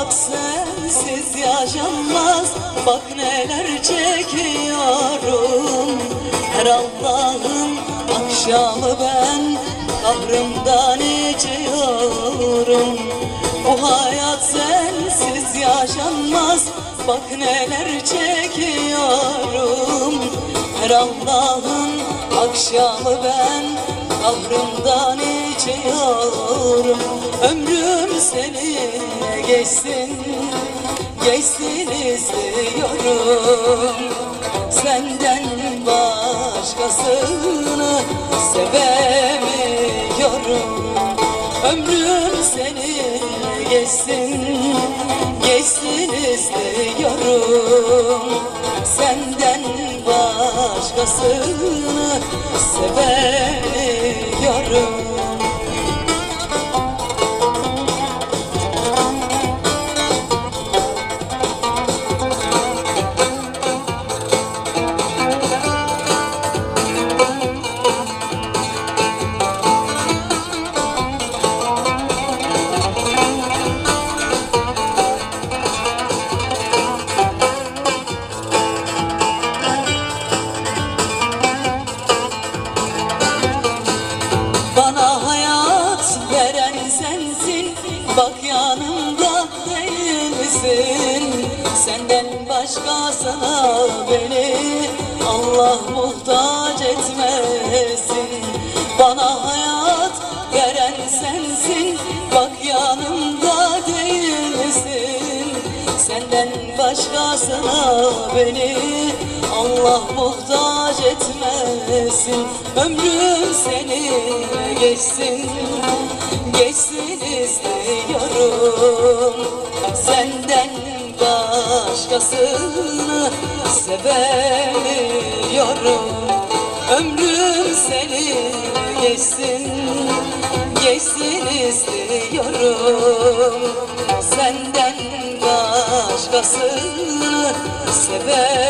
Hayat sensiz yaşanmaz Bak neler çekiyorum. Her Allah'ın akşamı ben Kahrımdan içiyorum Bu hayat sensiz yaşanmaz Bak neler çekiyorum. Her Allah'ın akşamı ben Kahrımdan içiyorum Ömrüm seninle geçsin Geçsin istiyorum. Senden başkasını sevemiyorum. Ömrüm seninle geçsin Geçsin istiyorum. Senden başkasını sevemiyorum sensin. Bak yanımda değilsin Senden başkasına beni Allah muhtaç etmesin. Bana hayat Senden başkasına beni Allah muhtaç etmesin. Ömrüm seninle geçsin Geçsin istiyorum Senden başkasını sevemiyorum. Ömrüm seninle geçsin Geçsin istiyorum başkasını sevemiyorum